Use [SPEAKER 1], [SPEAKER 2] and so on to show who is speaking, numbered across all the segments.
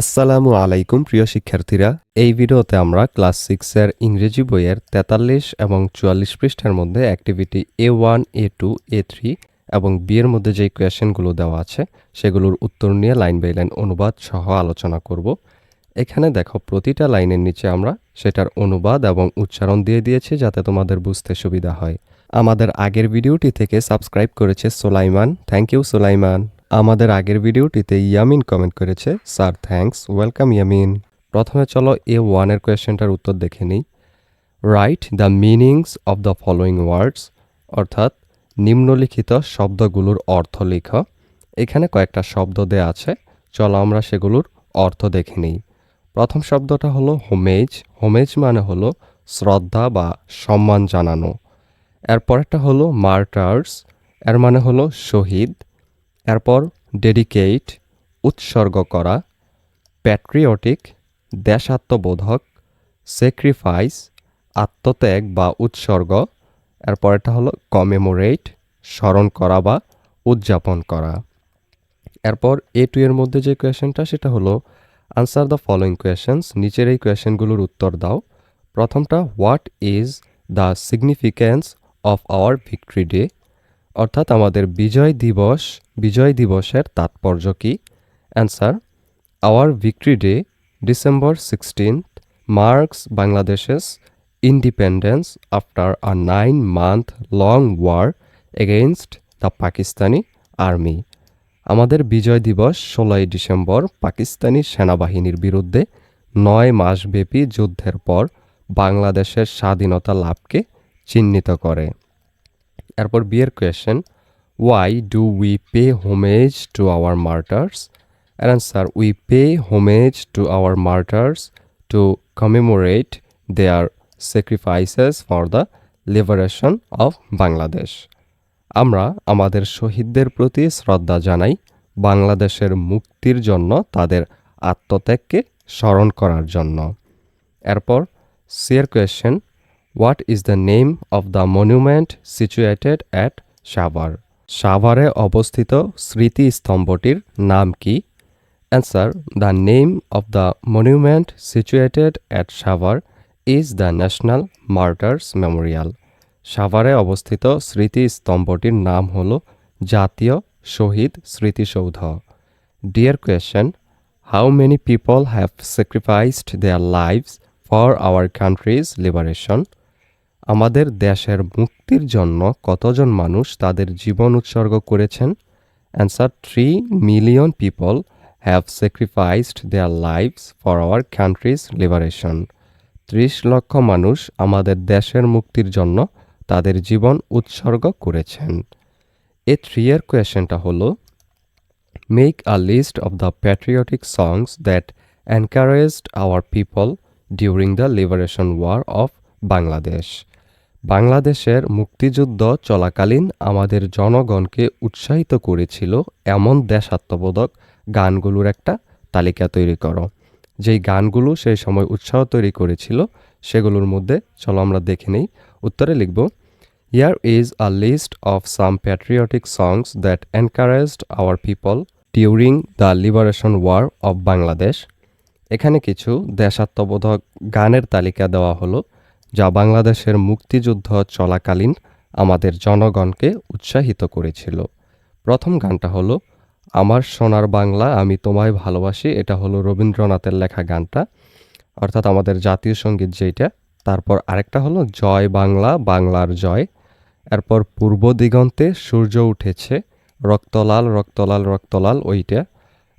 [SPEAKER 1] আসসালামু আলাইকুম, প্রিয় শিক্ষার্থীরা। এই ভিডিওতে আমরা ক্লাস সিক্সের ইংরেজি বইয়ের তেতাল্লিশ এবং চুয়াল্লিশ পৃষ্ঠার মধ্যে activity A one A two A three এবং বি এর মধ্যে যে কোয়েশনগুলো দেওয়া আছে, সেগুলোর উত্তর নিয়ে লাইন বাই লাইন অনুবাদ সহ আলোচনা করব। এখানে দেখো, প্রতিটা লাইনের নিচে আমরা সেটার অনুবাদ এবং উচ্চারণ দিয়ে দিয়েছি যাতে তোমাদের বুঝতে সুবিধা হয়। আমাদের আগের ভিডিওটি থেকে সাবস্ক্রাইব করেছে সোলাইমান। থ্যাংক ইউ, সোলাইমান। আমাদের আগের ভিডিওটিতে ইয়ামিন কমেন্ট করেছে স্যার থ্যাঙ্কস ওয়েলকাম ইয়ামিন। প্রথমে চলো এ ওয়ানের কোয়েশ্চেনটার উত্তর দেখে নিই। Write the meanings of the following words অর্থাৎ নিম্নলিখিত শব্দগুলোর অর্থ লেখ। এখানে কয়েকটা শব্দ দেয়া আছে, চলো আমরা সেগুলোর অর্থ দেখে নিই। প্রথম শব্দটা হলো হোমেজ হোমেজ মানে হলো শ্রদ্ধা বা সম্মান জানানো। এরপরেরটা হলো মার্টার্স এর মানে হলো শহীদ। এরপর ডেডিকেট উৎসর্গ করা, প্যাট্রিয়টিক, দেশাত্মবোধক, স্যাক্রিফাইস, আত্মত্যাগ বা উৎসর্গ, এরপর এটা হলো কমেমোরেট, স্মরণ করা বা উদযাপন করা। এরপর এ টু এর মধ্যে যে কোয়েশনটা সেটা হলো আনসার দ্য ফলোয়িং কোয়েশনস নিচের এই কোয়েশনগুলোর উত্তর দাও। প্রথমটা, what is the significance of our victory day? অর্থাৎ আমাদের বিজয় দিবস, বিজয় দিবসের তাৎপর্য কী? Answer our victory day December sixteenth marks Bangladesh's independence after a nine month long war against the Pakistani army আমাদের বিজয় দিবস ষোলোই ডিসেম্বর পাকিস্তানি সেনাবাহিনীর বিরুদ্ধে নয় মাসব্যাপী যুদ্ধের পর বাংলাদেশের স্বাধীনতা লাভকে চিহ্নিত করে। এরপর বিয়ের question why do we pay homage to our martyrs answer we pay homage to our martyrs to commemorate their sacrifices for the liberation of Bangladesh আমরা আমাদের শহীদদের প্রতি শ্রদ্ধা জানাই বাংলাদেশের মুক্তির জন্য তাদের আত্মত্যাগকে স্মরণ করার জন্য। এরপর সিয়ার question what is the name of the monument situated at Savar সাভারে অবস্থিত স্মৃতিস্তম্ভটির নাম কি? Answer the name of the monument situated at Savar is the national martyrs memorial সাভারে অবস্থিত স্মৃতিস্তম্ভটির নাম হল জাতীয় শহীদ স্মৃতিসৌধ। Deer question how many people have sacrificed their lives for our country's liberation আমাদের দেশের মুক্তির জন্য কতজন মানুষ তাদের জীবন উৎসর্গ করেছেন? Answer three million people have sacrificed their lives for our country's liberation ত্রিশ লক্ষ মানুষ আমাদের দেশের মুক্তির জন্য তাদের জীবন উৎসর্গ করেছেন। এ থ্রি ইয়ার কোয়েশনটা হলো make a list of the patriotic songs that encouraged our people during the liberation war of Bangladesh বাংলাদেশের মুক্তিযুদ্ধ চলাকালীন আমাদের জনগণকে উৎসাহিত করেছিল এমন দেশাত্মবোধক গানগুলোর একটা তালিকা তৈরি করো। যেই গানগুলো সেই সময় উৎসাহ তৈরি করেছিল, সেগুলোর মধ্যে চলো আমরা দেখে নেই। উত্তরে লিখব here is a list of some patriotic songs that encouraged our people during the liberation war of Bangladesh এখানে কিছু দেশাত্মবোধক গানের তালিকা দেওয়া হলো। যা বাংলাদেশের মুক্তিযুদ্ধ চলাকালীন আমাদের জনগণকে উৎসাহিত করেছিল। প্রথম গানটা হলো, আমার সোনার বাংলা, আমি তোমায় ভালোবাসি। এটা হলো রবীন্দ্রনাথের লেখা গানটা। অর্থাৎ আমাদের জাতীয় সংগীত যেইটা, তারপর আরেকটা হলো, জয় বাংলা, বাংলার জয়। এরপর পূর্ব দিগন্তে সূর্য উঠেছে, রক্তলাল রক্তলাল রক্তলাল ওইটা।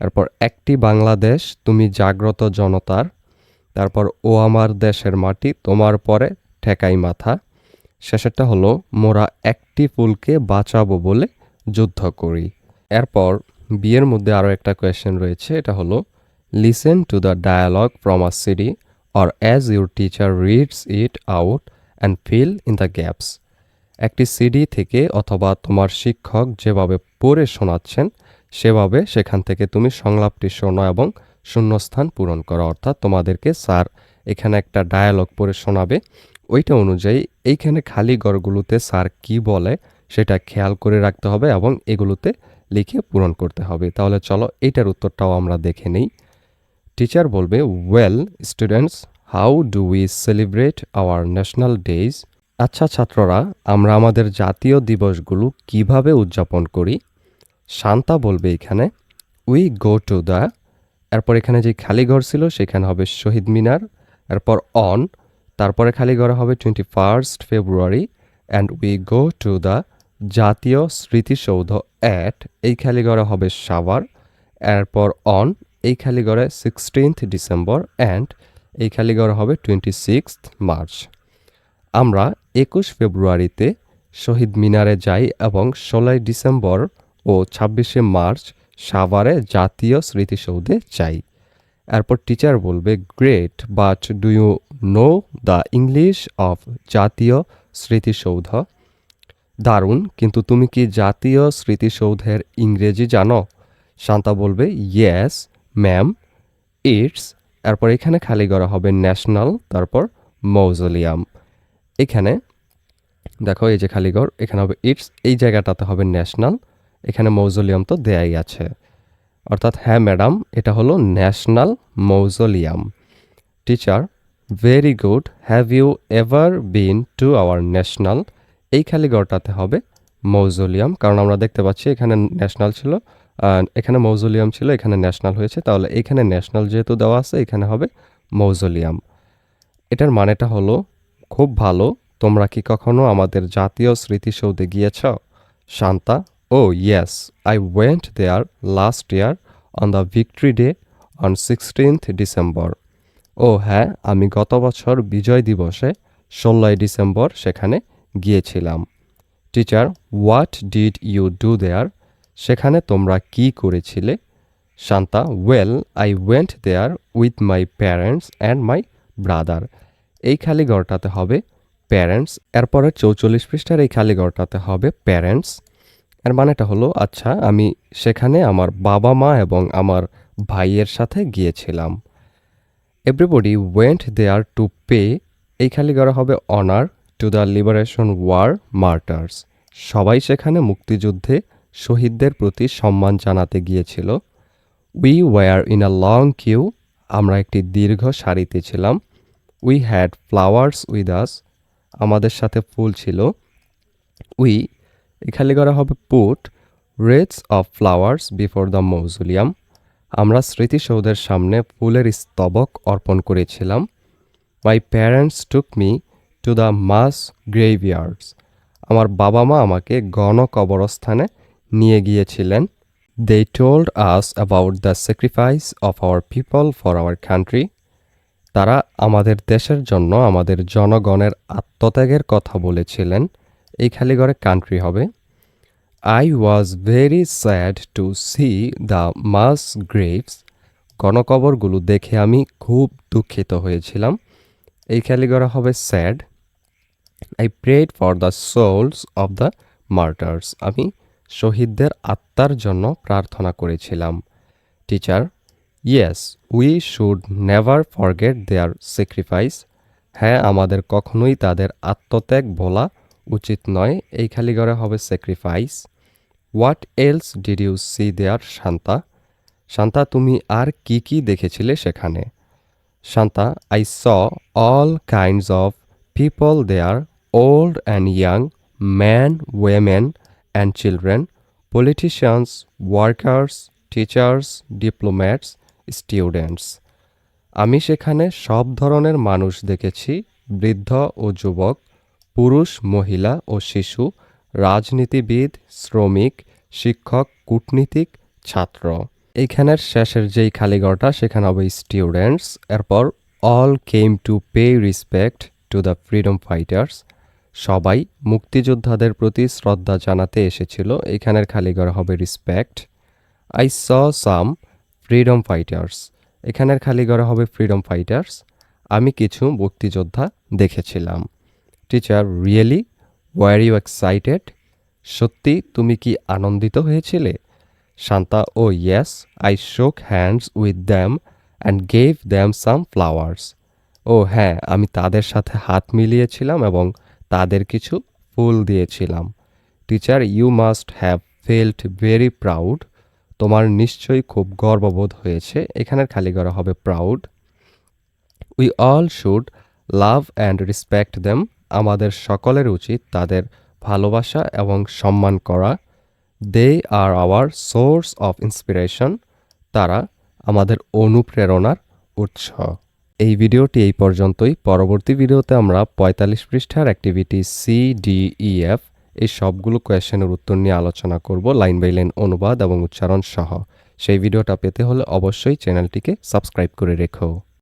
[SPEAKER 1] এরপর, একটি বাংলাদেশ, তুমি জাগ্রত জনতার। তারপর ও আমার দেশের মাটি, তোমার পরে ঠেকাই মাথা। শেষেরটা হলো, মোরা একটি ফুলকে বাঁচাবো বলে যুদ্ধ করি। এরপর বিয়ের মধ্যে আরও একটা কোয়েশ্চেন রয়েছে, এটা হলো listen to the dialogue from a CD or as your teacher reads it out and fill in the gaps একটি সিডি থেকে অথবা তোমার শিক্ষক যেভাবে পড়ে শোনাচ্ছেন, সেভাবে সেখান থেকে তুমি সংলাপটি শোনো এবং শূন্যস্থান পূরণ করা। অর্থাৎ তোমাদেরকে স্যার এখানে একটা ডায়ালগ পড়ে শোনাবে। ওইটা অনুযায়ী এইখানে খালি গড়গুলোতে স্যার কি বলে সেটা খেয়াল করে রাখতে হবে এবং এগুলোতে লিখে পূরণ করতে হবে। তাহলে চলো এইটার উত্তরটাও আমরা দেখে নেই। টিচার বলবে well students how do we celebrate our national days আচ্ছা ছাত্ররা, আমরা আমাদের জাতীয় দিবসগুলো কীভাবে উদযাপন করি? শান্তা বলবে এখানে উই গো টু দ্য এরপর এখানে যে খালি ঘর ছিল, সেখানে হবে শহীদ মিনার এরপর অন, তারপরে খালি ঘর হবে twenty first February and we go to the জাতীয় স্মৃতিসৌধ অ্যাট এই খালি ঘরে হবে সাভার এরপর অন, এই খালি ঘরে সিক্সটিন্থ ডিসেম্বর অ্যান্ড এই খালি ঘরে হবে টোয়েন্টি সিক্সথ মার্চ আমরা একুশ ফেব্রুয়ারিতে শহীদ মিনারে যাই এবং ষোলোই ডিসেম্বর ও ছাব্বিশে মার্চ সাভারে জাতীয় স্মৃতিসৌধে যাই। এরপর টিচার বলবে great but do you know the English of জাতীয় স্মৃতিসৌধ? দারুণ, কিন্তু তুমি কি জাতীয় স্মৃতিসৌধের ইংরেজি জানো? শান্তা বলবে ইয়েস ম্যাম ইটস এরপর এখানে খালি করা হবে ন্যাশনাল তারপর মৌজোলিয়াম এখানে, দেখো এই যে খালিগড় এখানে হবে ইটস এই জায়গাটাতে হবে ন্যাশনাল এখানে মৌজোলিয়াম তো দেয়াই আছে। অর্থাৎ হ্যাঁ ম্যাডাম, এটা হলো national mausoleum. Teacher, very good, have you ever been to our national? এই খালিগড়টাতে হবে মৌজোলিয়াম, কারণ আমরা দেখতে পাচ্ছি এখানে ন্যাশনাল ছিল এখানে মৌজোলিয়াম ছিল, এখানে ন্যাশনাল হয়েছে। তাহলে এখানে ন্যাশনাল যেহেতু দেওয়া আছে, এখানে হবে মৌজোলিয়াম। এটার মানেটা হলো, খুব ভালো, তোমরা কি কখনো আমাদের জাতীয় স্মৃতিসৌধে গিয়েছ? Shanta oh yes I went there last year on the victory day on sixteenth December ও হ্যাঁ আমি গত বছর বিজয় দিবসে ষোলোই ডিসেম্বর সেখানে গিয়েছিলাম। Teacher what did you do there সেখানে তোমরা কি করেছিলে? Shanta well I went there with my parents and my brother এই খালি ঘরটাতে হবে প্যারেন্টস এরপরে চৌচল্লিশ পৃষ্ঠার এই খালি ঘরটাতে হবে প্যারেন্টস এর মানেটা হলো আচ্ছা আমি সেখানে আমার বাবা মা এবং আমার ভাইয়ের সাথে গিয়েছিলাম। Everybody went there to pay এই খালি ঘরে হবে honour to the liberation war martyrs সবাই সেখানে মুক্তিযুদ্ধে শহীদদের প্রতি সম্মান জানাতে গিয়েছিল। We were in a long queue আমরা একটি দীর্ঘ সারিতে ছিলাম। We had flowers with us আমাদের সাথে ফুল ছিল। উই এখানে করা হবে put wreaths of flowers before the mausoleum আমরা স্মৃতিসৌধের সামনে ফুলের স্তবক অর্পণ করেছিলাম। My parents took me to the mass graveyards আমার বাবা মা আমাকে গণ কবরস্থানে নিয়ে গিয়েছিলেন। They told us about the sacrifice of our people for our country তারা আমাদের দেশের জন্য আমাদের জনগণের আত্মত্যাগের কথা বলেছিলেন। এই খালি ঘরে কান্ট্রি হবে। I was very sad to see the mass graves গণকবরগুলো দেখে আমি খুব দুঃখিত হয়েছিলাম। এই খালি ঘরে হবে sad I prayed for the souls of the martyrs আমি শহীদদের আত্মার জন্য প্রার্থনা করেছিলাম। Teacher yes we should never forget their sacrifice হ্যাঁ আমাদের কখনোই তাদের আত্মত্যাগ বলা উচিত নয়। এই খালি ঘরে হবে sacrifice what else did you see there Shanta? Shanta, তুমি আর কি কি দেখেছিলে সেখানে? Shanta I saw all kinds of people there old and young man women and children politicians workers teachers diplomats students আমি সেখানে সব ধরনের মানুষ দেখেছি, বৃদ্ধ ও যুবক। পুরুষ, মহিলা ও শিশু, রাজনীতিবিদ, শ্রমিক, শিক্ষক, কূটনীতিক, ছাত্র। এইখানের শেষের যেই খালিগড়টা সেখানে হবে স্টুডেন্টস এরপর all came to pay respect to the freedom fighters সবাই মুক্তিযোদ্ধাদের প্রতি শ্রদ্ধা জানাতে এসেছিল। এখানের খালিগড় হবে respect I saw some freedom fighters এখানের খালিগড় হবে ফ্রিডম ফাইটার্স আমি কিছু মুক্তিযোদ্ধা দেখেছিলাম। Teacher really were you excited সত্যি, তুমি কি আনন্দিত হয়েছিলে? Shanta oh yes I shook hands with them and gave them some flowers ও হ্যাঁ আমি তাদের সাথে হাত মিলিয়েছিলাম এবং তাদের কিছু ফুল দিয়েছিলাম। Teacher you must have felt very proud তোমার নিশ্চয়ই খুব গর্ববোধ হয়েছে। এখানের খালি করা হবে proud we all should love and respect them আমাদের সকলের উচিত তাদের ভালোবাসা এবং সম্মান করা। They are our source of inspiration তারা আমাদের অনুপ্রেরণার উৎস। এই ভিডিওটি এই পর্যন্তই। পরবর্তী ভিডিওতে আমরা পঁয়তাল্লিশ পৃষ্ঠার activity C D E F এই সবগুলো কোয়েশ্চেনের উত্তর নিয়ে আলোচনা করব লাইন বাই লাইন অনুবাদ এবং উচ্চারণ সহ। সেই ভিডিওটা পেতে হলে অবশ্যই চ্যানেলটিকে সাবস্ক্রাইব করে রেখো।